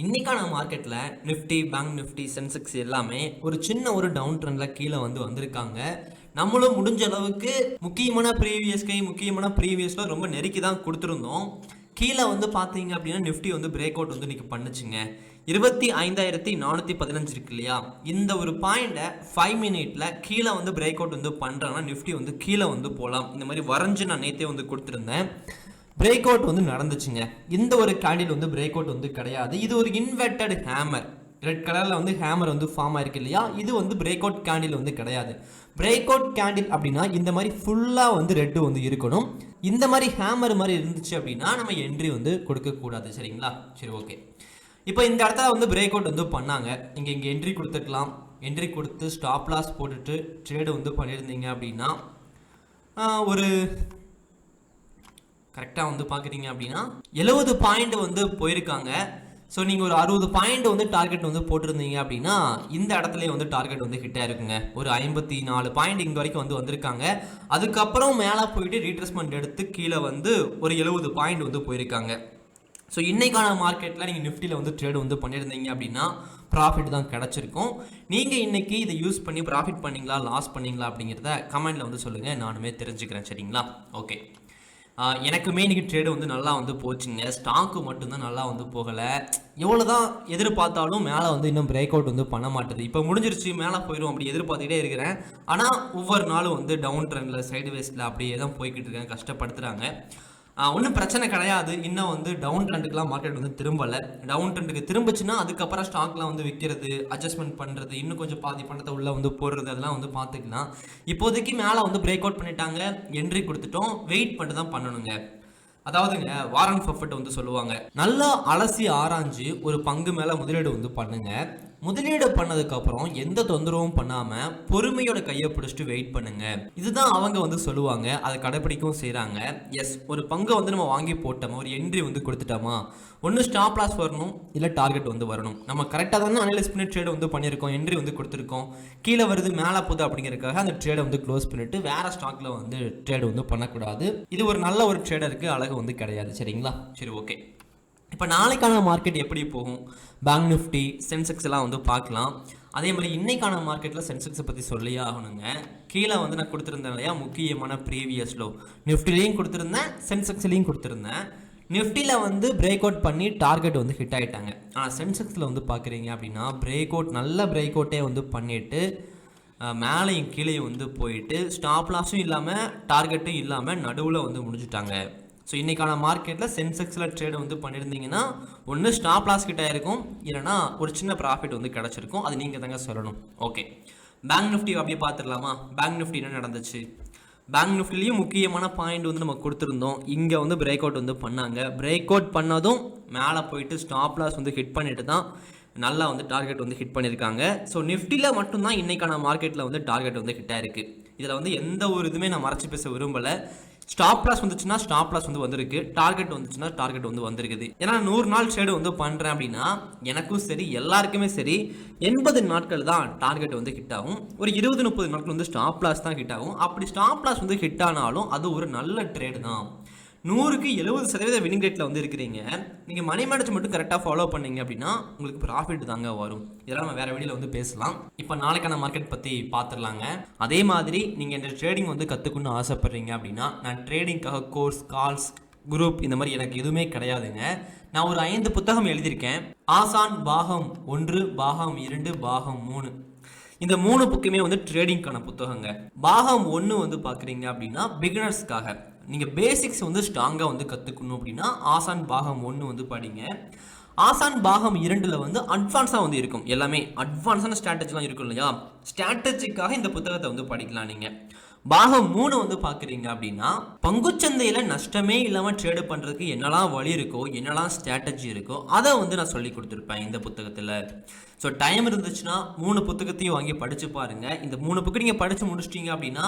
இன்னைக்கான மார்க்கெட்டில் Nifty bank Nifty Sensex எல்லாமே ஒரு சின்ன ஒரு டவுன் ட்ரெண்டில் கீழே வந்து வந்திருக்காங்க. நம்மளும் முடிஞ்ச அளவுக்கு முக்கியமான ப்ரீவியஸ்கை முக்கியமான ப்ரீவியஸில் ரொம்ப நெருக்கி தான் கொடுத்துருந்தோம். கீழே வந்து பார்த்தீங்க அப்படின்னா நிஃப்டி வந்து பிரேக் அவுட் வந்து இன்னைக்கு பண்ணுச்சுங்க. இருபத்தி ஐந்தாயிரத்தி நானூற்றி பதினஞ்சு இருக்கு இல்லையா? இந்த ஒரு பாயிண்ட்டை ஃபைவ் மினிட்ல கீழே வந்து பிரேக் அவுட் வந்து பண்ணுறாங்கன்னா நிஃப்டி வந்து கீழே வந்து போகலாம் இந்த மாதிரி வரைஞ்சு நான் நேற்றே வந்து கொடுத்துருந்தேன். பிரேக் அவுட் வந்து நடந்துச்சுங்க. இந்த ஒரு கேண்டில் வந்து பிரேக் அவுட் வந்து கிடையாது. இது ஒரு இன்வெர்டட் ஹேமர் ரெட் கலரில் வந்து ஹேமர் வந்து ஃபார்ம் ஆயிருக்கு இல்லையா? இது வந்து பிரேக் அவுட் கேண்டில் வந்து கிடையாது. பிரேக் அவுட் கேண்டில் அப்படின்னா இந்த மாதிரி ஃபுல்லாக வந்து ரெட்டு வந்து இருக்கணும். இந்த மாதிரி ஹேமர் மாதிரி இருந்துச்சு அப்படின்னா நம்ம என்ட்ரி வந்து கொடுக்கக்கூடாது. சரிங்களா? சரி ஓகே இப்போ இந்த இடத்துல வந்து பிரேக் அவுட் வந்து பண்ணாங்க. இங்கே இங்கே என்ட்ரி கொடுத்துக்கலாம். என்ட்ரி கொடுத்து ஸ்டாப் லாஸ் போட்டுட்டு ட்ரேடு வந்து பண்ணியிருந்தீங்க அப்படின்னா ஒரு கரெக்டாக வந்து பார்க்குறீங்க அப்படின்னா எழுபது பாயிண்ட் வந்து போயிருக்காங்க. ஸோ நீங்கள் ஒரு அறுபது பாயிண்ட் வந்து டார்கெட் வந்து போட்டிருந்தீங்க அப்படின்னா இந்த இடத்துலயே வந்து டார்கெட் வந்து ஹிட்டாக இருக்குங்க ஒரு ஐம்பத்தி நாலு பாயிண்ட் இங்கே வரைக்கும் வந்து வந்திருக்காங்க. அதுக்கப்புறம் மேலே போயிட்டு ரீட்ரெஸ்மெண்ட் எடுத்து கீழே வந்து ஒரு எழுபது பாயிண்ட் வந்து போயிருக்காங்க. ஸோ இன்றைக்கான மார்க்கெட்டில் நீங்கள் நிஃப்டியில் வந்து ட்ரேட் வந்து பண்ணியிருந்தீங்க அப்படின்னா ப்ராஃபிட் தான் கிடச்சிருக்கும். நீங்கள் இன்றைக்கி இதை யூஸ் பண்ணி ப்ராஃபிட் பண்ணீங்களா லாஸ் பண்ணீங்களா அப்படிங்கிறத கமெண்ட்டில் வந்து சொல்லுங்கள் நானுமே தெரிஞ்சுக்கிறேன் சரிங்களா? ஓகே எனக்குமே இன்றைக்கி ட்ரேடு வந்து நல்லா வந்து போச்சுங்க. ஸ்டாக்கு மட்டும்தான் நல்லா வந்து போகலை. எவ்வளோ தான் எதிர்பார்த்தாலும் மேலே வந்து இன்னும் பிரேக் அவுட் வந்து பண்ண மாட்டுது. இப்போ முடிஞ்சிருச்சு மேலே போயிடும் அப்படி எதிர்பார்த்துக்கிட்டே இருக்கிறேன். ஆனால் ஒவ்வொரு நாளும் வந்து டவுன் ட்ரெண்டில் சைடு வேஸ்ட்டில் அப்படியே தான் போய்கிட்டு இருக்கேன். கஷ்டப்படுத்துகிறாங்க ஒன்றும் பிரச்சனை கிடையாது. இன்னும் வந்து டவுன் ட்ரெண்டுக்குலாம் மார்க்கெட் வந்து திரும்பலை. டவுன் ட்ரெண்டுக்கு திரும்பிச்சுன்னா அதுக்கப்புறம் ஸ்டாக்லாம் வந்து விற்கிறது அட்ஜஸ்ட்மெண்ட் பண்ணுறது இன்னும் கொஞ்சம் பாதி பணத்தை உள்ளே வந்து போடுறது அதெல்லாம் வந்து பார்த்துக்கலாம். இப்போதைக்கு மேலே வந்து பிரேக் அவுட் பண்ணிட்டாங்க. என்ட்ரி கொடுத்துட்டோம். வெயிட் பண்ணிட்டு தான் பண்ணணுங்க. அதாவதுங்க வாரன் பஃபட் வந்து சொல்லுவாங்க நல்லா அலசி ஆராய்ஞ்சு ஒரு பங்கு மேலே முதலீடு வந்து பண்ணுங்க. முதலீடு பண்ணதுக்கு அப்புறம் எந்த தொந்தரவும் பண்ணாம பொறுமையோட கையை பிடிச்சிட்டு வெயிட் பண்ணுங்க. இதுதான் அவங்க வந்து சொல்லுவாங்க. அதை கடைப்பிடிக்கவும் செய்கிறாங்க எஸ் ஒரு பங்கை வந்து நம்ம வாங்கி போட்டோமா? ஒரு என்ட்ரி வந்து கொடுத்துட்டோமா? ஒன்று ஸ்டாப் லாஸ் வரணும் இல்லை டார்கெட் வந்து வரணும். நம்ம கரெக்டாக தானே அனலைஸ் பண்ணி ட்ரேட் வந்து பண்ணியிருக்கோம். என்ட்ரி வந்து கொடுத்துருக்கோம். கீழே வருது மேலே போகுது அப்படிங்கிறதுக்காக அந்த ட்ரேடை வந்து க்ளோஸ் பண்ணிட்டு வேற ஸ்டாக்ல வந்து ட்ரேட் வந்து பண்ணக்கூடாது. இது ஒரு நல்ல ஒரு ட்ரேடருக்கு அழகு வந்து கிடையாது. சரிங்களா? சரி ஓகே இப்போ நாளைக்கான மார்க்கெட் எப்படி போகும்? பேங்க் நிஃப்டி சென்செக்ஸ் எல்லாம் வந்து பார்க்கலாம். அதே மாதிரி இன்னைக்கான மார்க்கெட்டில் சென்செக்ஸை பற்றி சொல்லியே ஆகணுங்க. கீழே வந்து நான் கொடுத்துருந்தேன் இல்லையா? முக்கியமான ப்ரீவியஸ் லோ நிஃப்டிலையும் கொடுத்துருந்தேன் சென்செக்ஸ்லையும் கொடுத்துருந்தேன். நிஃப்டியில் வந்து பிரேக் அவுட் பண்ணி டார்கெட் வந்து ஹிட் ஆகிட்டாங்க ஆனால் சென்செக்ஸில் வந்து பார்க்குறீங்க அப்படின்னா பிரேக் அவுட் நல்ல பிரேக் அவுட்டே வந்து பண்ணிட்டு மேலேயும் கீழேயும் வந்து போயிட்டு ஸ்டாப் லாஸும் இல்லாமல் டார்கெட்டும் இல்லாமல் நடுவில் வந்து முடிஞ்சுட்டாங்க. ஸோ இன்றைக்கான மார்க்கெட்டில் சென்செக்ஸில் ட்ரேடு வந்து பண்ணியிருந்தீங்கன்னா ஒன்று ஸ்டாப் லாஸ் கிட்ட இருக்கும் இல்லைனா ஒரு சின்ன ப்ராஃபிட் வந்து கிடச்சிருக்கும். அது நீங்கள் தாங்க சொல்லணும். ஓகே பேங்க் நிஃப்டி அப்படியே பார்த்துடலாமா? பேங்க் நிஃப்டி என்ன நடந்துச்சு? பேங்க் நிஃப்டிலையும் முக்கியமான பாயிண்ட் வந்து நம்ம கொடுத்துருந்தோம். இங்கே வந்து பிரேக் அவுட் வந்து பண்ணாங்க. பிரேக் அவுட் பண்ணதும் மேலே போயிட்டு ஸ்டாப் லாஸ் வந்து ஹிட் பண்ணிட்டு தான் நல்லா வந்து டார்கெட் வந்து ஹிட் பண்ணியிருக்காங்க ஸோ நிஃப்டியில் மட்டும்தான் இன்றைக்கான மார்க்கெட்டில் வந்து டார்கெட் வந்து ஹிட் ஆயிருக்கு. இதில் வந்து எந்த ஒரு இதுவுமே நான் மறைச்சி பேச விரும்பலை. ஸ்டாப் லாஸ் வந்துச்சுன்னா ஸ்டாப் லாஸ் வந்து வந்திருக்கு. டார்கெட் வந்துச்சுன்னா டார்கெட் வந்து வந்திருக்குது. ஏன்னா நூறு நாள் ட்ரேடு வந்து பண்ணுறேன் அப்படின்னா எனக்கும் சரி எல்லாருக்குமே சரி எண்பது நாட்கள் தான் டார்கெட் வந்து ஹிட் ஆகும். ஒரு இருபது முப்பது நாட்கள் வந்து ஸ்டாப் லாஸ் தான் ஹிட் ஆகும். அப்படி ஸ்டாப் லாஸ் வந்து ஹிட் ஆனாலும் அது ஒரு நல்ல ட்ரேடு தான். நூறுக்கு எழுபது சதவீத வினிங் ரேட்டில் வந்து இருக்கிறீங்க நீங்கள் மணி மேனேஜ் மட்டும் கரெக்டாக ஃபாலோ பண்ணீங்க அப்படின்னா உங்களுக்கு ப்ராஃபிட் தாங்க வரும். இதெல்லாம் நம்ம வேற வழியில் வந்து பேசலாம். இப்போ நாளைக்கான மார்க்கெட் பற்றி பார்த்துடலாங்க அதே மாதிரி நீங்கள் இந்த ட்ரேடிங் வந்து கற்றுக்கணும்னு ஆசைப்பட்றீங்க அப்படின்னா நான் ட்ரேடிங்காக கோர்ஸ் கால்ஸ் குரூப் இந்த மாதிரி எனக்கு எதுவுமே கிடையாதுங்க. நான் ஒரு ஐந்து புத்தகம் எழுதியிருக்கேன். ஆசான் பாகம் ஒன்று பாகம் இரண்டு பாகம் மூணு. இந்த மூணு புக்குமே வந்து ட்ரேடிங்க்கான புத்தகங்க. பாகம் ஒன்று வந்து பார்க்குறீங்க அப்படின்னா பிகினர்ஸ்க்காக நீங்கள் பேசிக்ஸ் வந்து ஸ்ட்ராங்காக வந்து கற்றுக்கணும் அப்படின்னா ஆசான் பாகம் ஒன்று வந்து படிங்க. ஆசான் பாகம் இரண்டில் வந்து அட்வான்ஸாக வந்து இருக்கும். எல்லாமே அட்வான்ஸான ஸ்ட்ராட்டஜிலாம் இருக்கும் இல்லையா? ஸ்ட்ராட்டஜிக்காக இந்த புத்தகத்தை வந்து படிக்கலாம் நீங்கள் பாகம் மூணு வந்து பார்க்குறீங்க அப்படின்னா பங்குச்சந்தையில் நஷ்டமே இல்லாமல் ட்ரேடு பண்ணுறதுக்கு என்னெல்லாம் வழி இருக்கோ என்னெல்லாம் ஸ்ட்ராட்டஜி இருக்கோ அதை வந்து நான் சொல்லி கொடுத்துருப்பேன் இந்த புத்தகத்தில். ஸோ டைம் இருந்துச்சுன்னா மூணு புத்தகத்தையும் வாங்கி படித்து பாருங்கள் இந்த மூணு புக்கு நீங்கள் படித்து முடிச்சிட்டீங்க அப்படின்னா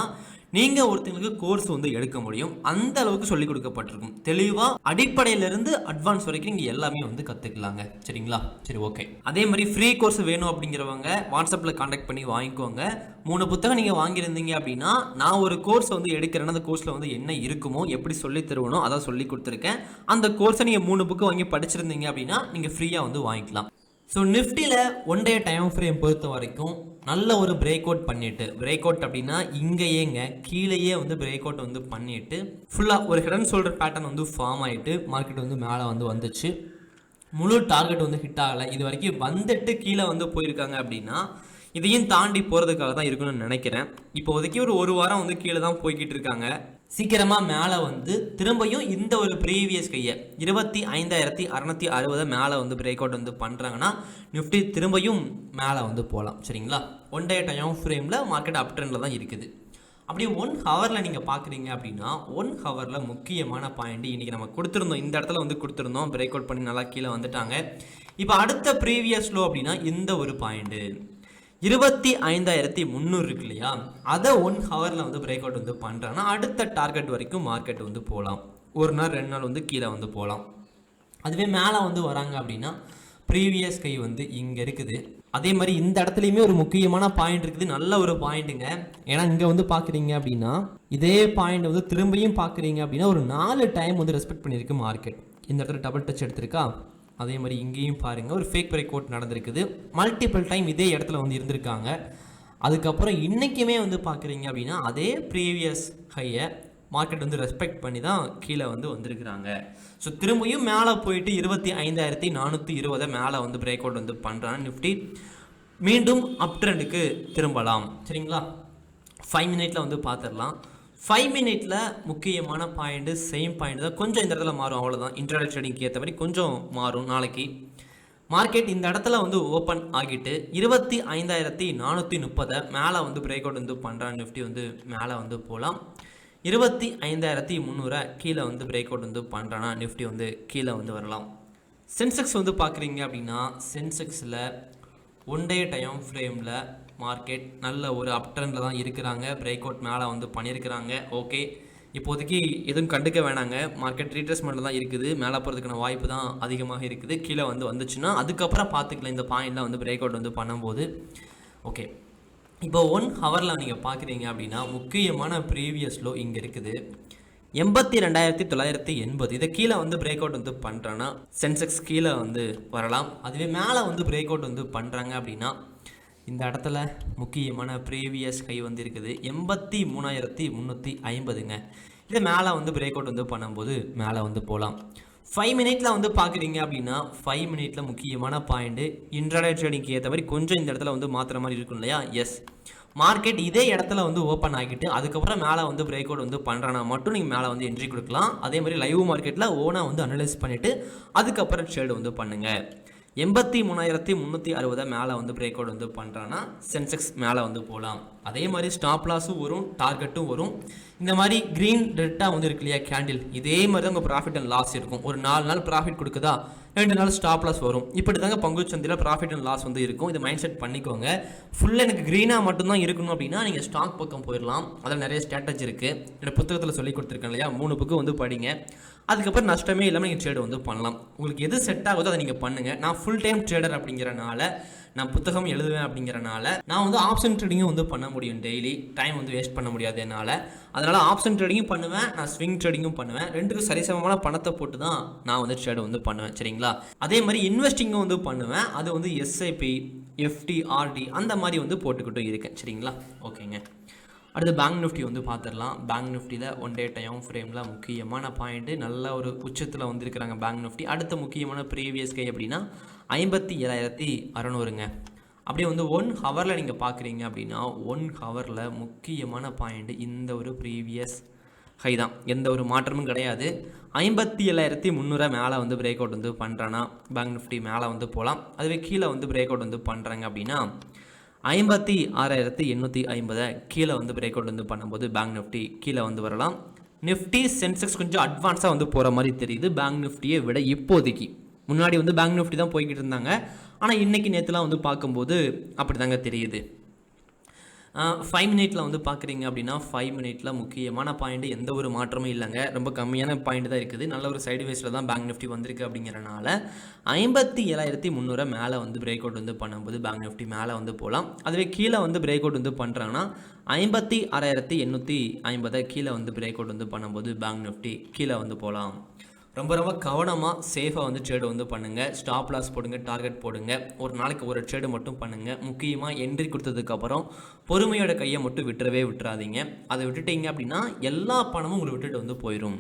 நீங்கள் ஒருத்தங்களுக்கு கோர்ஸ் வந்து எடுக்க முடியும். அந்த அளவுக்கு சொல்லிக் கொடுக்கப்பட்டிருக்கும். தெளிவாக அடிப்படையிலேருந்து அட்வான்ஸ் வரைக்கும் நீங்கள் எல்லாமே வந்து கற்றுக்கலாங்க சரிங்களா? சரி ஓகே அதே மாதிரி ஃப்ரீ கோர்ஸ் வேணும் அப்படிங்கிறவங்க வாட்ஸ்அப்பில் காண்டாக்ட் பண்ணி வாங்கிக்கோங்க. மூணு புத்தகம் நீங்கள் வாங்கியிருந்தீங்க அப்படின்னா நான் ஒரு கோர்ஸ் வந்து எடுக்கிறேன்னா அந்த கோர்ஸில் வந்து என்ன இருக்குமோ எப்படி சொல்லி தருவனோ அதான் சொல்லி கொடுத்துருக்கேன். அந்த கோர்ஸை நீங்கள் மூணு புக்கு வாங்கி படிச்சிருந்தீங்க அப்படின்னா நீங்கள் ஃப்ரீயாக வந்து வாங்கிக்கலாம். ஸோ நிஃப்டியில் ஒன் டே டைம் ஃப்ரேம் பொறுத்த வரைக்கும் நல்ல ஒரு பிரேக் அவுட் பண்ணிட்டு பிரேக் அவுட் அப்படின்னா இங்கேயேங்க கீழேயே வந்து பிரேக் அவுட் வந்து பண்ணிட்டு ஃபுல்லாக ஒரு ஹெடன் சொல்கிற பேட்டர்ன் வந்து ஃபார்ம் ஆகிட்டு மார்க்கெட் வந்து மேலே வந்து வந்துச்சு. முழு டார்கெட் வந்து ஹிட் ஆகலை. இது வரைக்கும் வந்துட்டு கீழே வந்து போயிருக்காங்க அப்படின்னா இதையும் தாண்டி போகிறதுக்காக தான் இருக்குன்னு நினைக்கிறேன். இப்போதைக்கு ஒரு ஒரு வாரம் வந்து கீழே தான் போய்கிட்டு இருக்காங்க. சீக்கிரமாக மேலே வந்து திரும்பியும் இந்த ஒரு ப்ரீவியஸ் கையை இருபத்தி ஐந்தாயிரத்தி அறநூற்றி அறுபதை மேலே வந்து பிரேக் அவுட் வந்து பண்ணுறாங்கன்னா நிஃப்டி திரும்பியும் மேலே வந்து போகலாம் சரிங்களா? ஒன் டே டைம் ஃப்ரேமில் மார்க்கெட் அப் ட்ரெண்டில் தான் இருக்குது. அப்படியே ஒன் ஹவரில் நீங்கள் பார்க்குறீங்க அப்படின்னா ஒன் ஹவரில் முக்கியமான பாயிண்ட் இன்றைக்கி நம்ம கொடுத்துருந்தோம். இந்த இடத்துல வந்து கொடுத்துருந்தோம். பிரேக் அவுட் பண்ணி நல்லா கீழே வந்துட்டாங்க. இப்போ அடுத்த ப்ரீவியஸ் லோ அப்படின்னா இந்த ஒரு பாயிண்ட்டு இருபத்தி ஐந்தாயிரத்தி முந்நூறு இருக்கு இல்லையா? அதை ஒன் ஹவரில் வந்து பிரேக் அவுட் வந்து பண்ணுறாங்கன்னா அடுத்த டார்கெட் வரைக்கும் மார்க்கெட் வந்து போகலாம் ஒரு நாள் ரெண்டு நாள் வந்து கீழே வந்து போகலாம் அதுவே மேலே வந்து வராங்க அப்படின்னா ப்ரீவியஸ் கை வந்து இங்கே இருக்குது. அதே மாதிரி இந்த இடத்துலையுமே ஒரு முக்கியமான பாயிண்ட் இருக்குது. நல்ல ஒரு பாயிண்ட்டுங்க ஏன்னா இங்கே வந்து பார்க்குறீங்க அப்படின்னா இதே பாயிண்ட் வந்து திரும்பியும் பார்க்குறீங்க அப்படின்னா ஒரு நாலு டைம் வந்து ரெஸ்பெக்ட் பண்ணியிருக்கு மார்க்கெட் இந்த இடத்துல டபுள் டச் எடுத்திருக்கா? அதே மாதிரி இங்கேயும் பாருங்கள் ஒரு ஃபேக் பிரேக் அவுட் நடந்திருக்குது. மல்டிபிள் டைம் இதே இடத்துல வந்து இருந்திருக்காங்க. அதுக்கப்புறம் இன்றைக்குமே வந்து பார்க்குறீங்க அப்படின்னா அதே ப்ரீவியஸ் ஹையை மார்க்கெட் வந்து ரெஸ்பெக்ட் பண்ணி தான் கீழே வந்து வந்திருக்கிறாங்க. ஸோ திரும்பியும் மேலே போயிட்டு இருபத்தி ஐந்தாயிரத்தி நானூற்றி இருபதை மேலே வந்து பிரேக் அவுட் வந்து பண்ணுறான் நிஃப்டி மீண்டும் அப் ட்ரெண்டுக்கு திரும்பலாம். சரிங்களா? ஃபைவ் மினிட்ல வந்து பார்த்துடலாம் ஃபைவ் மினிட்ல முக்கியமான பாயிண்ட்டு சேம் பாயிண்ட் தான் கொஞ்சம் இந்த இடத்துல மாறும் அவ்வளோதான் இன்டர்நெட் ட்ரேடிங்க்கு ஏற்ற மாதிரி கொஞ்சம் மாறும் நாளைக்கு. மார்க்கெட் இந்த இடத்துல வந்து ஓப்பன் ஆகிட்டு இருபத்தி ஐந்தாயிரத்தி நானூற்றி முப்பதை மேலே வந்து பிரேக் அவுட் வந்து பண்ணுறான் நிஃப்டி வந்து மேலே வந்து போகலாம் இருபத்தி ஐந்தாயிரத்தி முந்நூறை கீழே வந்து பிரேக் அவுட் வந்து பண்ணுறானா நிஃப்டி வந்து கீழே வந்து வரலாம். சென்செக்ஸ் வந்து பார்க்குறீங்க அப்படின்னா சென்செக்ஸில் ஒன் டே டைம் ஃப்ரேமில் மார்க்கெட் நல்ல ஒரு அப் ட்ரெண்டில் தான் இருக்கிறாங்க. பிரேக் அவுட் மேலே வந்து பண்ணியிருக்கிறாங்க. ஓகே இப்போதைக்கு எதுவும் கண்டுக்க வேணாங்க. மார்க்கெட் ரீட்ரெஸ்மெண்ட்டில் தான் இருக்குது. மேலே போகிறதுக்கான வாய்ப்பு தான் அதிகமாக இருக்குது. கீழே வந்து வந்துச்சுன்னா அதுக்கப்புறம் பார்த்துக்கலாம். இந்த பாயிண்ட்லாம் வந்து பிரேக் அவுட் வந்து பண்ணும்போது. ஓகே இப்போ ஒன் ஹவரில் நீங்கள் பார்க்குறீங்க அப்படின்னா முக்கியமான ப்ரீவியஸ் லோ இங்கே இருக்குது. எண்பத்தி ரெண்டாயிரத்தி தொள்ளாயிரத்தி எண்பது. இதை கீழே வந்து பிரேக் அவுட் வந்து பண்ணுறேன்னா சென்செக்ஸ் கீழே வந்து வரலாம். அதுவே மேலே வந்து பிரேக் அவுட் வந்து பண்ணுறாங்க அப்படின்னா இந்த இடத்துல முக்கியமான ப்ரீவியஸ் ஹை வந்து இருக்குது எண்பத்தி மூணாயிரத்தி முந்நூற்றி ஐம்பதுங்க. இதை மேலே வந்து பிரேக் அவுட் வந்து பண்ணும்போது மேலே வந்து போகலாம் ஃபைவ் மினிட்ல வந்து பார்க்குறீங்க அப்படின்னா ஃபைவ் மினிட்ல முக்கியமான பாயிண்ட்டு இன்டர்நெட் ட்ரேடிங்க்கு ஏற்ற மாதிரி கொஞ்சம் இந்த இடத்துல வந்து மாற்றுற மாதிரி இருக்கும் இல்லையா? எஸ் மார்க்கெட் இதே இடத்துல வந்து ஓப்பன் ஆகிட்டு அதுக்கப்புறம் மேலே வந்து பிரேக் அவுட் வந்து பண்ணுறனா மட்டும் நீங்கள் மேலே வந்து என்ட்ரி கொடுக்கலாம். அதே மாதிரி லைவ் மார்க்கெட்டில் ஓனாக வந்து அனலைஸ் பண்ணிவிட்டு அதுக்கப்புறம் ட்ரேடு வந்து பண்ணுங்கள் எண்பத்தி மூணாயிரத்தி முந்நூற்றி அறுபதை மேலே வந்து பிரேக் அவுட் வந்து பண்ணுறான்னா சென்செக்ஸ் மேலே வந்து போகலாம் அதே மாதிரி ஸ்டாப் லாஸும் வரும் டார்கெட்டும் வரும். இந்த மாதிரி க்ரீன் ரெட்டாக வந்து இருக்கு இல்லையா கேண்டில் இதே மாதிரி தான் உங்கள் ப்ராஃபிட் அண்ட் லாஸ் இருக்கும். ஒரு நாலு நாள் ப்ராஃபிட் கொடுக்குதா ரெண்டு நாள் ஸ்டாப் லாஸ் வரும். இப்படி தாங்க பங்கு சந்தையில் ப்ராஃபிட் அண்ட் லாஸ் வந்து இருக்கும். இது மைண்ட் செட் பண்ணிக்கோங்க ஃபுல்லாக எனக்கு க்ரீனாக மட்டும்தான் இருக்கணும் அப்படின்னா நீங்கள் ஸ்டாக் பக்கம் போயிடலாம் அதில் நிறைய ஸ்ட்ராட்டஜி இருக்குது என்னோட புத்தகத்தில் சொல்லி கொடுத்துருக்கேன் இல்லையா மூணு புக்கு வந்து படிங்க. அதுக்கப்புறம் நஷ்டமே இல்லாமல் நீங்கள் ட்ரேடு வந்து பண்ணலாம். உங்களுக்கு எது செட் ஆகுதோ அதை நீங்கள் பண்ணுங்கள் நான் ஃபுல் டைம் ட்ரேடர் அப்படிங்கிறனால நான் புத்தகம் எழுதுவேன் அப்படிங்கிறனால நான் வந்து ஆப்ஷன் ட்ரேடிங்கும் வந்து பண்ண முடியும் டெய்லி டைம் வந்து வேஸ்ட் பண்ண முடியாது என்னால். அதனால் ஆப்ஷன் ட்ரேடிங்கும் பண்ணுவேன் நான் ஸ்விங் ட்ரேடிங்கும் பண்ணுவேன். ரெண்டுக்கும் சரிசமமான பணத்தை போட்டு தான் நான் வந்து ட்ரேடு வந்து பண்ணுவேன் சரிங்களா? அதே மாதிரி இன்வெஸ்டிங்கும் வந்து பண்ணுவேன். அது வந்து எஸ்ஐபி எஃப்டி ஆர்டி அந்த மாதிரி வந்து போட்டுக்கிட்டும் இருக்கேன் சரிங்களா? ஓகேங்க. அடுத்து பேங்க் நிஃப்டி வந்து பார்த்துடலாம் பேங்க் நிஃப்டியில் ஒன் டே டைம் ஃப்ரேமில் முக்கியமான பாயிண்ட்டு நல்ல ஒரு உச்சத்தில் வந்திருக்கிறாங்க பேங்க் நிஃப்டி அடுத்த முக்கியமான ப்ரீவியஸ் கை அப்படின்னா ஐம்பத்தி ஏழாயிரத்தி அறநூறுங்க. அப்படியே வந்து ஒன் ஹவரில் நீங்கள் பார்க்குறீங்க அப்படின்னா ஒன் ஹவரில் முக்கியமான பாயிண்ட் இந்த ஒரு ப்ரீவியஸ் ஹை தான். எந்த ஒரு மாற்றமும் கிடையாது. ஐம்பத்தி ஏழாயிரத்தி முந்நூறுரூவா மேலே வந்து பிரேக் அவுட் வந்து பண்ணுறேன்னா பேங்க் நிஃப்டி மேலே வந்து போகலாம் அதுவே கீழே வந்து பிரேக் அவுட் வந்து பண்ணுறாங்க அப்படின்னா ஐம்பத்தி ஆறாயிரத்தி எண்ணூற்றி ஐம்பதை கீழே வந்து பிரேக் அவுட் வந்து பண்ணும்போது பேங்க் நிஃப்டி கீழே வந்து வரலாம். நிஃப்டி சென்செக்ஸ் கொஞ்சம் அட்வான்ஸாக வந்து போகிற மாதிரி தெரியுது. பேங்க் நிஃப்டியை விட இப்போதைக்கு. முன்னாடி வந்து பேங்க் நிஃப்டி தான் போய்கிட்டு இருந்தாங்க. ஆனால் இன்றைக்கி நேற்றுலாம் வந்து பார்க்கும்போது அப்படி தாங்க தெரியுது. ஃபைவ் மினிட்ல வந்து பார்க்குறீங்க அப்படின்னா ஃபைவ் மினிட்ல முக்கியமான பாயிண்ட் எந்த ஒரு மாற்றமும் இல்லைங்க. ரொம்ப கம்மியான பாயிண்ட் தான் இருக்குது. நல்ல ஒரு சைடு வேஸில் தான் பேங்க் நிஃப்டி வந்திருக்கு அப்படிங்கிறனால ஐம்பத்தி ஏழாயிரத்தி முந்நூறு மேலே வந்து பிரேக் அவுட் வந்து பண்ணும்போது பேங்க் நிஃப்டி மேலே வந்து போகலாம் அதுவே கீழே வந்து பிரேக் அவுட் வந்து பண்ணுறாங்கன்னா ஐம்பத்தி ஆறாயிரத்தி எண்ணூற்றி ஐம்பதை கீழே வந்து பிரேக் அவுட் வந்து பண்ணும்போது பேங்க் நிஃப்டி கீழே வந்து போகலாம் ரொம்ப ரொம்ப கவனமாக சேஃபாக வந்து ட்ரேடு வந்து பண்ணுங்கள் ஸ்டாப் லாஸ் போடுங்க டார்கெட் போடுங்க. ஒரு நாளைக்கு ஒரு ட்ரேடு மட்டும் பண்ணுங்கள் முக்கியமாக என்ட்ரி கொடுத்ததுக்கப்புறம் பொறுமையோட கையை மட்டும் விட்டுறவே விட்டுறாதீங்க. அதை விட்டுட்டீங்க அப்படின்னா எல்லா பணமும் உங்களை விட்டுட்டு வந்து போயிடும்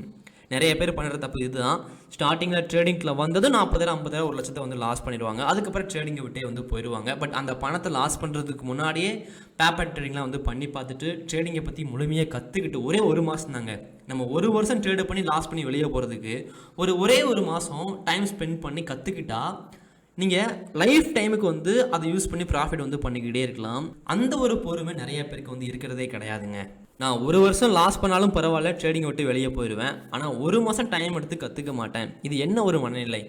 நிறைய பேர் பண்ணுற தப்பு இதுதான். ஸ்டார்டிங்கில் ட்ரேடிங்கில் வந்தது நாற்பதாயிரம் ஐம்பதாயிரம் ஒரு லட்சத்தை வந்து லாஸ் பண்ணிடுவாங்க. அதுக்கப்புறம் ட்ரேடிங்கை விட்டே வந்து போயிடுவாங்க பட் அந்த பணத்தை லாஸ் பண்ணுறதுக்கு முன்னாடியே பேப்பர் ட்ரேடிங்லாம் வந்து பண்ணி பார்த்துட்டு ட்ரேடிங்கை பற்றி முழுமையாக கற்றுக்கிட்டு ஒரே ஒரு மாதம் தாங்க. நம்ம ஒரு வருஷம் ட்ரேடு பண்ணி லாஸ் பண்ணி வெளியே போகிறதுக்கு ஒரு ஒரே ஒரு மாதம் டைம் ஸ்பெண்ட் பண்ணி கற்றுக்கிட்டா நீங்கள் லைஃப் டைமுக்கு வந்து அதை யூஸ் பண்ணி ப்ராஃபிட் வந்து பண்ணிக்கிட்டே இருக்கலாம். அந்த ஒரு பொறுமை நிறைய பேருக்கு வந்து இருக்கிறதே கிடையாதுங்க. நான் ஒரு வருஷம் லாஸ் பண்ணாலும் பரவாயில்ல ட்ரேடிங் விட்டு வெளியே போயிடுவேன் ஆனால் ஒரு மாதம் டைம் எடுத்து கற்றுக்க மாட்டேன். இது என்ன ஒரு மனநிலை?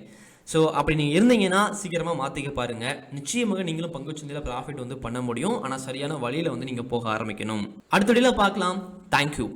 ஸோ அப்படி நீங்கள் இருந்தீங்கன்னா சீக்கிரமாக மாற்றிக்க பாருங்கள் நிச்சயமாக நீங்களும் பங்குச்சந்தையில் ப்ராஃபிட் வந்து பண்ண முடியும். ஆனால் சரியான வழியில் வந்து நீங்கள் போக ஆரம்பிக்கணும். அடுத்த வீடியோவில் பார்க்கலாம். தேங்க்யூ